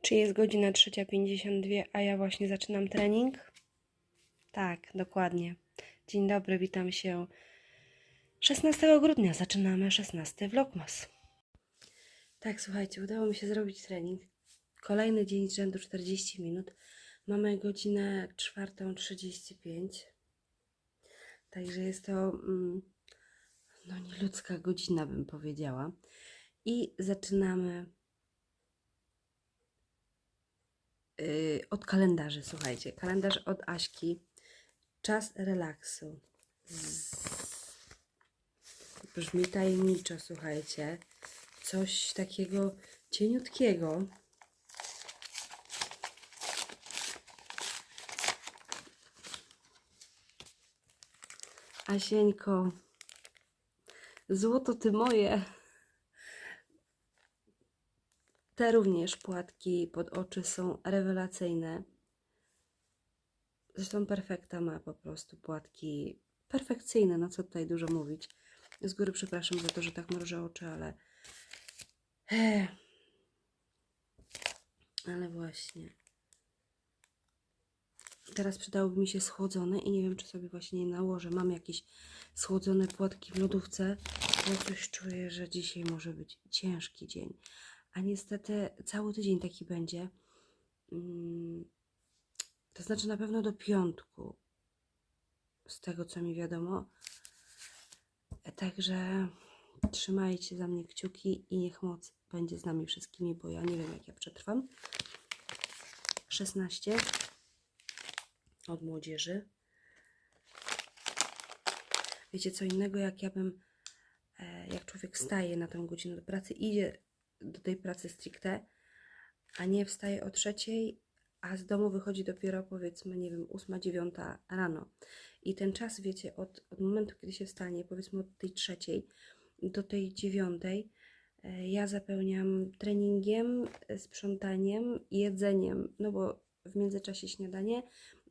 Czy jest godzina 3.52, a ja właśnie zaczynam trening? Tak, dokładnie. Dzień dobry, witam się 16 grudnia. Zaczynamy 16 vlogmas. Tak, słuchajcie, udało mi się zrobić trening. Kolejny dzień z rzędu 40 minut. Mamy godzinę 4.35. Także jest to mm, no nieludzka godzina, bym powiedziała. I zaczynamy yy, od kalendarzy, słuchajcie. Kalendarz od Aśki. Czas relaksu. Brzmi tajemniczo, słuchajcie. Coś takiego cieniutkiego. Asieńko, złoto ty moje. Te również płatki pod oczy są rewelacyjne. Zresztą perfekta ma po prostu płatki perfekcyjne, no co tutaj dużo mówić. Z góry przepraszam za to, że tak mrużę oczy, ale... Ale właśnie. Teraz przydałoby mi się schłodzone i nie wiem, czy sobie właśnie nie nałożę. Mam jakieś schłodzone płatki w lodówce, bo coś czuję, że dzisiaj może być ciężki dzień. A niestety cały tydzień taki będzie. Mm, To znaczy na pewno do piątku. Z tego, co mi wiadomo. Także trzymajcie za mnie kciuki i niech moc będzie z nami wszystkimi, bo ja nie wiem, jak ja przetrwam. 16 od młodzieży. Wiecie, co innego, jak ja bym, e, jak człowiek wstaje na tę godzinę do pracy, idzie do tej pracy stricte, a nie wstaje o trzeciej, a z domu wychodzi dopiero powiedzmy, nie wiem, ósma, dziewiąta rano. I ten czas, wiecie, od, od momentu, kiedy się wstanie, powiedzmy od tej trzeciej do tej dziewiątej, e, ja zapełniam treningiem, e, sprzątaniem, jedzeniem, no bo w międzyczasie śniadanie,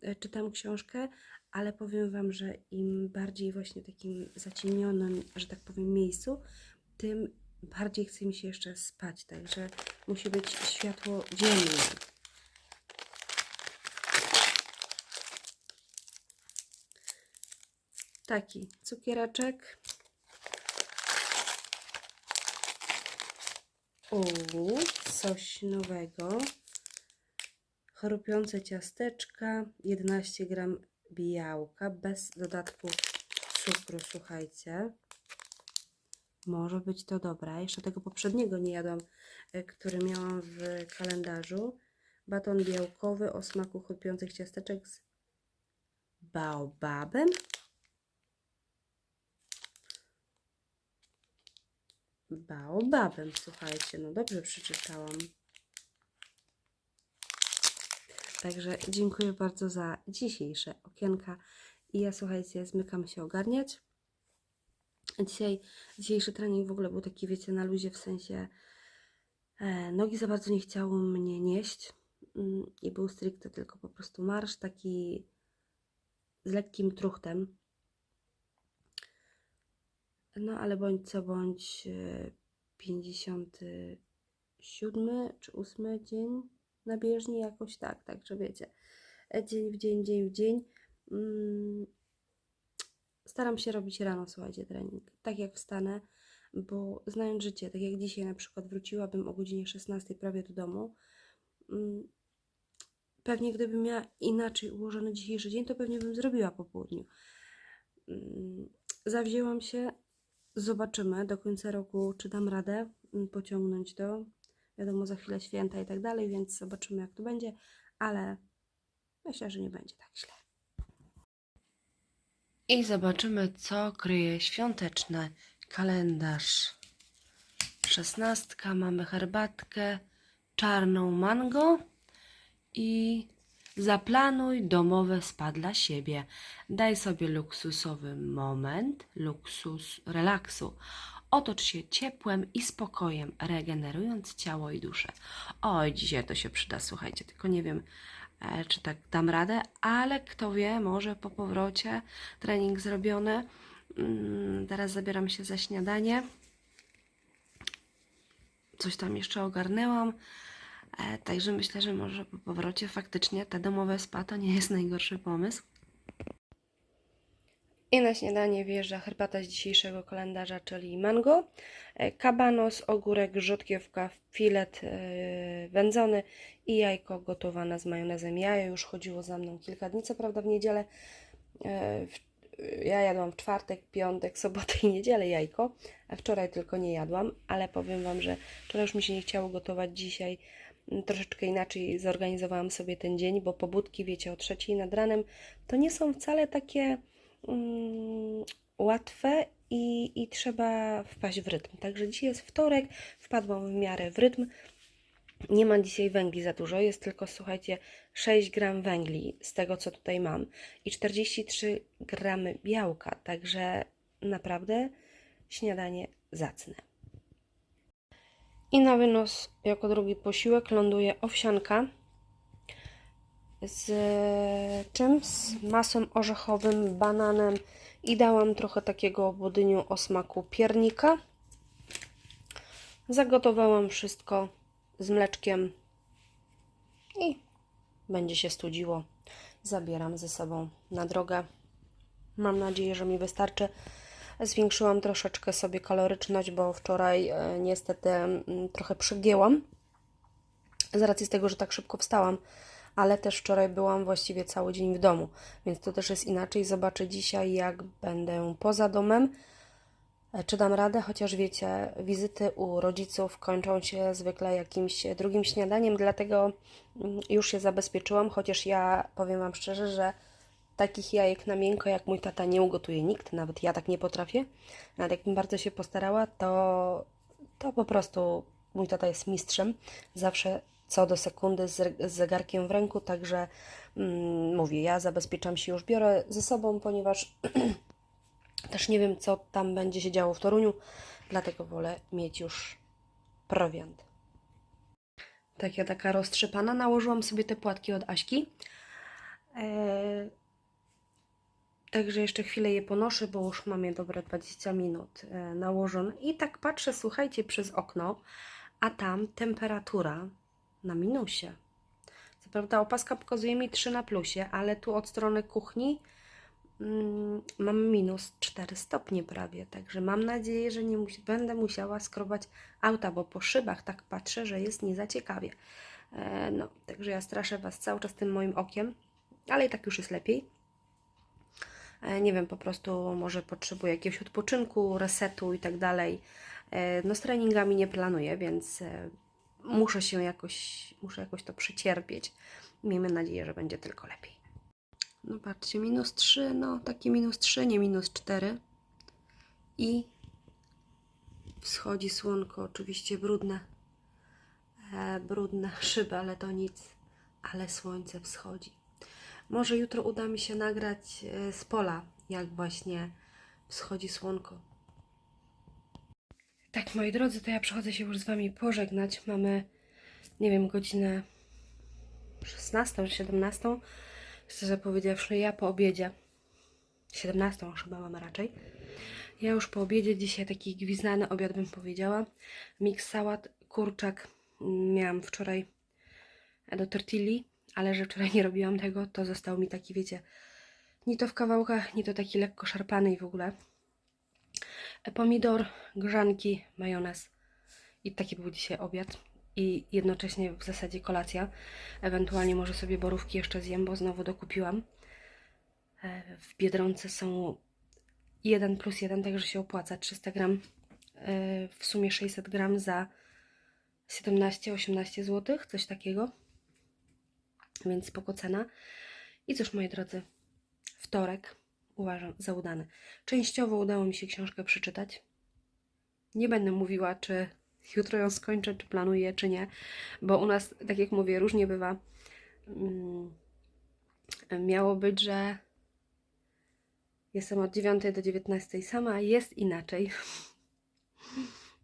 e, czytam książkę, ale powiem Wam, że im bardziej właśnie takim zacienionym, że tak powiem, miejscu, tym bardziej chce mi się jeszcze spać, także musi być światło dzienne. Taki cukieraczek. Uuu, coś nowego. Chrupiące ciasteczka, 11 gram białka, bez dodatku cukru, słuchajcie. Może być to dobre. Jeszcze tego poprzedniego nie jadłam, e, który miałam w kalendarzu. Baton białkowy o smaku chrupiących ciasteczek z baobabem. Baobabem, słuchajcie, no dobrze przeczytałam. Także dziękuję bardzo za dzisiejsze okienka. I ja, słuchajcie, zmykam się ogarniać. Dzisiaj, dzisiejszy trening w ogóle był taki, wiecie, na luzie, w sensie e, nogi za bardzo nie chciały mnie nieść mm, i był stricte tylko po prostu marsz taki z lekkim truchtem. No, ale bądź co bądź e, 57 czy 8 dzień na bieżni, jakoś tak, także wiecie, e, dzień w dzień, dzień w dzień. Mm, Staram się robić rano, słuchajcie, trening, tak jak wstanę, bo znając życie, tak jak dzisiaj na przykład wróciłabym o godzinie 16 prawie do domu, mm, pewnie gdybym miała inaczej ułożony dzisiejszy dzień, to pewnie bym zrobiła po południu. Mm, Zawzięłam się, zobaczymy do końca roku, czy dam radę mm, pociągnąć to. Wiadomo, za chwilę święta i tak dalej, więc zobaczymy, jak to będzie, ale myślę, że nie będzie tak źle. I zobaczymy, co kryje świąteczny kalendarz. Szesnastka, mamy herbatkę czarną mango i zaplanuj domowe spa dla siebie. Daj sobie luksusowy moment, luksus relaksu. Otocz się ciepłem i spokojem, regenerując ciało i duszę. Oj, dzisiaj to się przyda, słuchajcie, tylko nie wiem, czy tak dam radę, ale kto wie, może po powrocie trening zrobiony. Mm, Teraz zabieram się za śniadanie. Coś tam jeszcze ogarnęłam. E, także myślę, że może po powrocie faktycznie te domowe spa to nie jest najgorszy pomysł. I na śniadanie wjeżdża herbata z dzisiejszego kalendarza, czyli mango, e, kabanos, ogórek, rzodkiewka, filet e, wędzony i jajko gotowane z majonezem. Jajo już chodziło za mną kilka dni, co prawda w niedzielę. e, Ja jadłam w czwartek, piątek, sobotę i niedzielę jajko, a wczoraj tylko nie jadłam, ale powiem Wam, że wczoraj już mi się nie chciało gotować dzisiaj. mm, Troszeczkę inaczej zorganizowałam sobie ten dzień, bo pobudki, wiecie, o trzeciej nad ranem to nie są wcale takie mm, łatwe i, i trzeba wpaść w rytm. Także dzisiaj jest wtorek, wpadłam w miarę w rytm. Nie ma dzisiaj węgli za dużo, jest tylko, słuchajcie, 6 gram węgli z tego, co tutaj mam i 43 gramy białka, także naprawdę śniadanie zacne. I na wynos, jako drugi posiłek, ląduje owsianka z czym? Z masłem orzechowym, bananem i dałam trochę takiego budyniu o smaku piernika. Zagotowałam wszystko z mleczkiem i będzie się studziło. Zabieram ze sobą na drogę. Mam nadzieję, że mi wystarczy. Zwiększyłam troszeczkę sobie kaloryczność, bo wczoraj e, niestety mm, trochę przygięłam z racji z tego, że tak szybko wstałam, ale też wczoraj byłam właściwie cały dzień w domu, więc to też jest inaczej. Zobaczę dzisiaj, jak będę poza domem. E, Czy dam radę? Chociaż wiecie, wizyty u rodziców kończą się zwykle jakimś drugim śniadaniem, dlatego mm, już się zabezpieczyłam, chociaż ja powiem Wam szczerze, że takich jajek na miękko jak mój tata nie ugotuje nikt, nawet ja tak nie potrafię. Nawet jakbym bardzo się postarała, to, to po prostu mój tata jest mistrzem. Zawsze co do sekundy z, zegarkiem w ręku, także mm, mówię, ja zabezpieczam się już, biorę ze sobą, ponieważ też nie wiem, co tam będzie się działo w Toruniu, dlatego wolę mieć już prowiant. Tak, ja taka roztrzepana, nałożyłam sobie te płatki od Aśki. Eee, Także jeszcze chwilę je ponoszę, bo już mam je dobre 20 minut e, nałożone. I tak patrzę, słuchajcie, przez okno, a tam temperatura na minusie. Co prawda opaska pokazuje mi 3 na plusie, ale tu od strony kuchni mm, mam minus 4 stopnie prawie. Także mam nadzieję, że nie mus- będę musiała skrobać auta, bo po szybach tak patrzę, że jest nie za ciekawie. E, no, także ja straszę Was cały czas tym moim okiem, ale i tak już jest lepiej. E, Nie wiem, po prostu może potrzebuję jakiegoś odpoczynku, resetu i tak dalej. E, No z treningami nie planuję, więc e, muszę się jakoś, muszę jakoś to przecierpieć. Miejmy nadzieję, że będzie tylko lepiej. No patrzcie, minus 3, no takie minus 3, nie minus 4. I wschodzi słonko, oczywiście brudne, e, brudne szyby, ale to nic, ale słońce wschodzi. Może jutro uda mi się nagrać e, z pola, jak właśnie wschodzi słonko. Tak, moi drodzy, to ja przychodzę się już z Wami pożegnać. Mamy, nie wiem, godzinę 16, 17. Szczerze powiedziawszy, ja po obiedzie, 17 chyba mamy raczej. Ja już po obiedzie, dzisiaj taki gwizdany obiad bym powiedziała. Miks sałat, kurczak. Miałam wczoraj do tortilli, ale że wczoraj nie robiłam tego, to został mi taki, wiecie, nie to w kawałkach, nie to taki lekko szarpany i w ogóle. Pomidor, grzanki, majonez. I taki był dzisiaj obiad. I jednocześnie w zasadzie kolacja. Ewentualnie może sobie borówki jeszcze zjem, bo znowu dokupiłam. E, W Biedronce są 1 plus 1, także się opłaca. 300 gram, e, w sumie 600 gram za 17-18 zł, coś takiego więc spoko cena. I cóż, moi drodzy, wtorek uważam za udany. Częściowo udało mi się książkę przeczytać. Nie będę mówiła, czy jutro ją skończę, czy planuję, czy nie, bo u nas, tak jak mówię, różnie bywa. Mm, Miało być, że jestem od 9 do 19 sama, jest inaczej.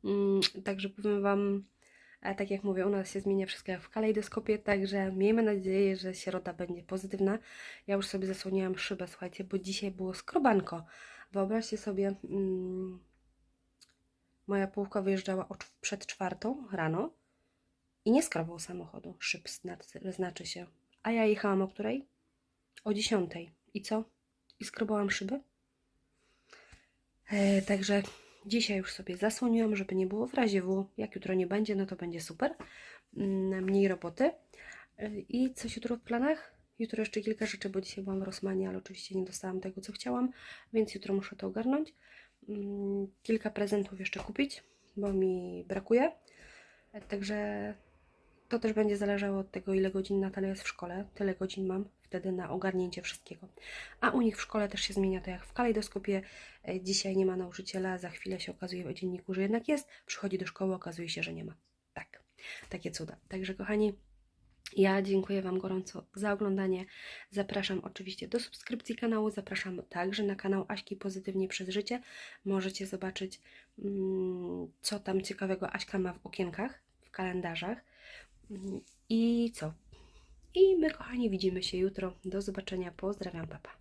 Mm, Także powiem Wam, tak jak mówię, u nas się zmienia wszystko w kalejdoskopie, także miejmy nadzieję, że środa będzie pozytywna. Ja już sobie zasłoniłam szybę, słuchajcie, bo dzisiaj było skrobanko. Wyobraźcie sobie, mm, moja połówka wyjeżdżała przed czwartą rano i nie skrobał samochodu. Szyb zna- znaczy się. A ja jechałam o której? O 10. I co? I skrobałam szyby? E, także dzisiaj już sobie zasłoniłam, żeby nie było w razie W. Jak jutro nie będzie, no to będzie super. Mm, Mniej roboty. E, I coś jutro w planach? Jutro jeszcze kilka rzeczy, bo dzisiaj byłam w Rosmanie, ale oczywiście nie dostałam tego, co chciałam, więc jutro muszę to ogarnąć. Mm, Kilka prezentów jeszcze kupić, bo mi brakuje. Także to też będzie zależało od tego, ile godzin Natalia jest w szkole. Tyle godzin mam wtedy na ogarnięcie wszystkiego. A u nich w szkole też się zmienia to jak w kalejdoskopie. E, Dzisiaj nie ma nauczyciela, za chwilę się okazuje w dzienniku, że jednak jest. Przychodzi do szkoły, okazuje się, że nie ma. Tak, takie cuda. Także kochani, ja dziękuję Wam gorąco za oglądanie. Zapraszam oczywiście do subskrypcji kanału. Zapraszam także na kanał Aśki Pozytywnie przez Życie. Możecie zobaczyć, mm, co tam ciekawego Aśka ma w okienkach, w kalendarzach. Mm, I co? I my, kochani, widzimy się jutro. Do zobaczenia. Pozdrawiam, papa.